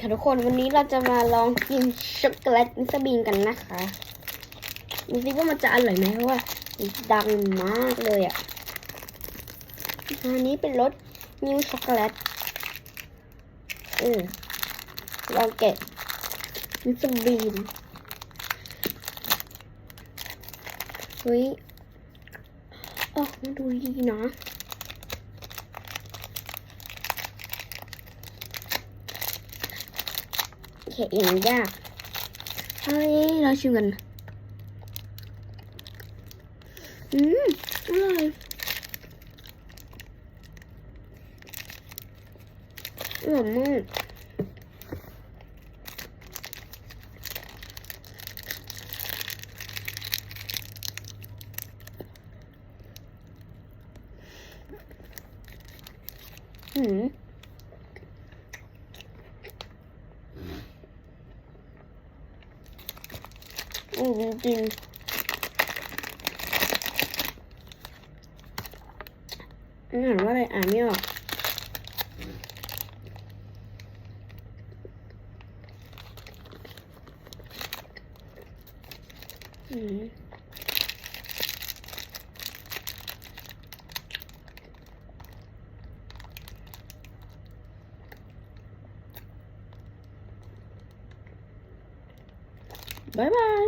ค่ะทุกคนวันนี้เราจะมาลองกินช็อกโกแลตมิสบีนกันนะคะดูสิว่ามันจะอร่อยไหมเพราะว่าดังมากเลยอะอันนี้เป็นรสมิลช็อกโกแลตเออลองแกะมิสบีนเฮ้ยออมาดูดีนะ แค่เองยากเฮ้ยเราชิมกัน อืมอร่อยอร่อยมากอืม อืมจริงอ่านว่าอะไรอ่านไม่ออกอืม บายบาย